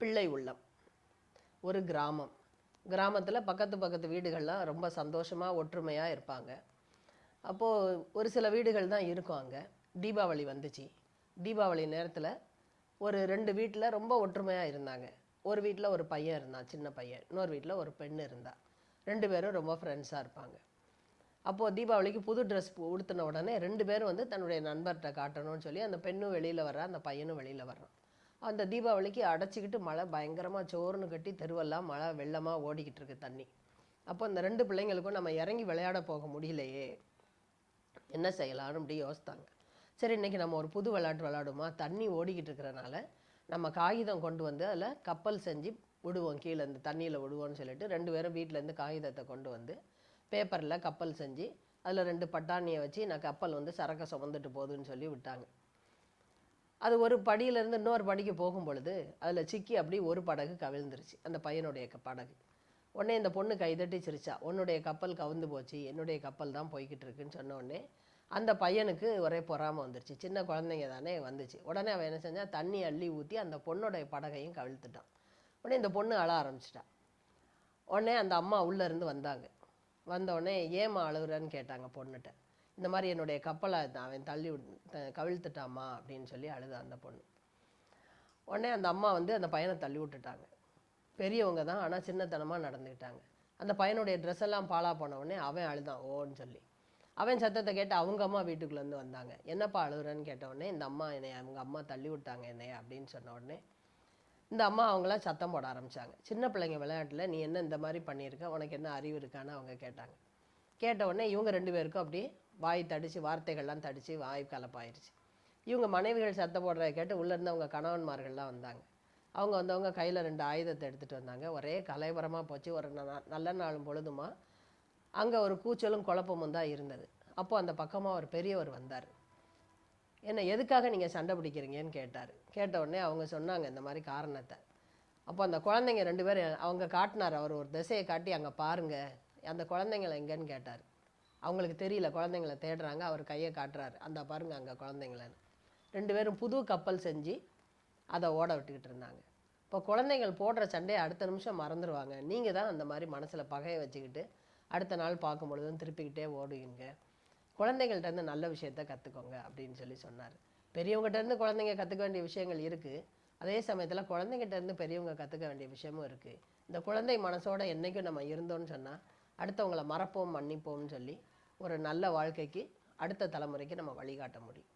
பிள்ளை உள்ளம். ஒரு கிராமம். கிராமத்தில் பக்கத்து பக்கத்து வீடுகள்லாம் ரொம்ப சந்தோஷமாக ஒற்றுமையாக இருப்பாங்க. அப்போது ஒரு சில வீடுகள் தான் இருக்கும் அங்கே. தீபாவளி வந்துச்சு. தீபாவளி நேரத்தில் ஒரு ரெண்டு வீட்டில் ரொம்ப ஒற்றுமையாக இருந்தாங்க. ஒரு வீட்டில் ஒரு பையன் இருந்தான் சின்ன பையன். இன்னொரு வீட்டில் ஒரு பெண் இருந்தா. ரெண்டு பேரும் ரொம்ப ஃப்ரெண்ட்ஸாக இருப்பாங்க. அப்போது தீபாவளிக்கு புது ட்ரெஸ் உடுத்தின உடனே ரெண்டு பேரும் வந்து தன்னுடைய நண்பர்கிட்ட காட்டணும்னு சொல்லி அந்த பெண்ணும் வெளியில் வர்றா அந்த பையனும் வெளியில் வர்றான். அந்த தீபாவளிக்கு அடைச்சிக்கிட்டு மழை பயங்கரமாக சோறுன்னு கட்டி தெருவெல்லாம் மழை வெள்ளமாக ஓடிக்கிட்டு இருக்கு தண்ணி. அப்போ இந்த ரெண்டு பிள்ளைங்களுக்கும் நம்ம இறங்கி விளையாட போக முடியலையே. என்ன செய்யலாம்னு அப்படி யோசித்தாங்க. சரி இன்னைக்கு நம்ம ஒரு புது விளையாட்டு விளையாடுமா? தண்ணி ஓடிக்கிட்டு இருக்கிறனால நம்ம காகிதம் கொண்டு வந்து அதில் கப்பல் செஞ்சு விடுவோம் கீழே இந்த தண்ணியில் விடுவோம்னு சொல்லிட்டு ரெண்டு பேரும் வீட்டிலேருந்து காகிதத்தை கொண்டு வந்து பேப்பரில் கப்பல் செஞ்சு அதில் ரெண்டு பட்டாணியை வச்சு நான் கப்பல் வந்து சரக்கை சுமந்துட்டு போகுதுன்னு சொல்லி விட்டாங்க. அது ஒரு படியிலேருந்து இன்னொரு படிக்கு போகும் பொழுது அதில் சிக்கி அப்படியே ஒரு படகு கவிழ்ந்துருச்சு. அந்த பையனுடைய படகு. உடனே இந்த பொண்ணு கைதட்டி சிரிச்சா உன்னுடைய கப்பல் கவுந்து போச்சு என்னுடைய கப்பல் தான் போய்கிட்டு இருக்குன்னு சொன்ன உடனே அந்த பையனுக்கு ஒரே பொறாமை வந்துருச்சு. சின்ன குழந்தைங்க தானே வந்துச்சு. உடனே அவன் என்ன செஞ்சான் தண்ணி அள்ளி ஊற்றி அந்த பொண்ணுடைய படகையும் கவிழ்த்துட்டான். உடனே இந்த பொண்ணு அழ ஆரம்பிச்சிட்டான் உடனே அந்த அம்மா உள்ளேருந்து வந்தாங்க. வந்த உடனே ஏம்மா அழுகுறன்னு கேட்டாங்க பொண்ணுகிட்ட. இந்த மாதிரி என்னுடைய கப்பலை அவன் தள்ளி விட்- கவிழ்த்துட்டாமா அப்படின்னு சொல்லி அழுத அந்த பொண்ணு. உடனே அந்த அம்மா வந்து அந்த பையனை தள்ளி விட்டுட்டாங்க. பெரியவங்க தான் ஆனால் சின்னத்தனமாக நடந்துக்கிட்டாங்க. அந்த பையனுடைய ட்ரெஸ் எல்லாம் பாழா போன உடனே அவன் அழுதான் ஓன்னு சொல்லி. அவன் சத்தத்தை கேட்டு அவங்க அம்மா வீட்டுக்குள்ளேருந்து வந்தாங்க. என்னப்பா அழுகுறன்னு கேட்ட உடனே இந்த அம்மா என்னை அவங்க அம்மா தள்ளி விட்டாங்க என்னைய அப்படின்னு சொன்ன உடனே இந்த அம்மா அவங்களாம் சத்தம் போட ஆரம்பித்தாங்க சின்ன பிள்ளைங்க விளையாட்டில் நீ என்ன இந்த மாதிரி பண்ணியிருக்க? உனக்கு என்ன அறிவு இருக்கான்னு அவங்க கேட்டாங்க. கேட்ட உடனே இவங்க ரெண்டு பேருக்கும் அப்படியே வாய் தடிச்சு வார்த்தைகள்லாம் தடிச்சு வாய் கலப்பாயிருச்சு. இவங்க மனைவிகள் சத்தம் போடுறத கேட்டு உள்ளேருந்து அவங்க கணவன்மார்கள்லாம் வந்தாங்க. அவங்க வந்தவங்க கையில் ரெண்டு ஆயுதத்தை எடுத்துகிட்டு வந்தாங்க. ஒரே கலைவரமாக போச்சு. ஒரு ந- நல்ல நாளும் பொழுதுமா. அங்கே ஒரு கூச்சலும் குழப்பமும் தான் இருந்தது. அப்போது அந்த பக்கமாக ஒரு பெரியவர் வந்தார். என்ன எதுக்காக நீங்கள் சண்டை பிடிக்கிறீங்கன்னு கேட்டார். கேட்ட உடனே அவங்க சொன்னாங்க இந்த மாதிரி காரணத்தை. அப்போ அந்த குழந்தைங்க ரெண்டு பேரும் அவங்க காட்டினார். அவர் ஒரு திசையை காட்டி அங்கே பாருங்கள் அந்த குழந்தைங்கள எங்கேன்னு கேட்டார். அவங்களுக்கு தெரியல குழந்தைங்கள தேடுறாங்க அவர் கையை காட்டுறாரு. அந்த பாருங்க அங்கே குழந்தைங்களன்னு. ரெண்டு பேரும் புது கப்பல் செஞ்சு அதை ஓட விட்டுக்கிட்டு இருந்தாங்க. இப்போ குழந்தைகள் போடுற சண்டையை அடுத்த நிமிஷம் மறந்துடுவாங்க நீங்கள் தான் அந்த மாதிரி மனசில் பகையை வச்சுக்கிட்டு அடுத்த நாள் பார்க்கும் பொழுதும் திருப்பிக்கிட்டே ஓடுவீங்க. குழந்தைகள்ட்ட இருந்து நல்ல விஷயத்த கற்றுக்கோங்க அப்படின்னு சொல்லி சொன்னார். பெரியவங்ககிட்டேருந்து குழந்தைங்க கற்றுக்க வேண்டிய விஷயங்கள் இருக்குது அதே சமயத்தில் குழந்தைகிட்டேருந்து பெரியவங்க கற்றுக்க வேண்டிய விஷயமும் இருக்குது இந்த குழந்தை மனசோட என்றைக்கும் நம்ம இருந்தோம்னு சொன்னால் அடுத்தவங்கள மறப்போம் மன்னிப்போம்னு சொல்லி ஒரு நல்ல வாழ்க்கைக்கு அடுத்த தலைமுறைக்கு நம்ம வழிகாட்ட முடியும்.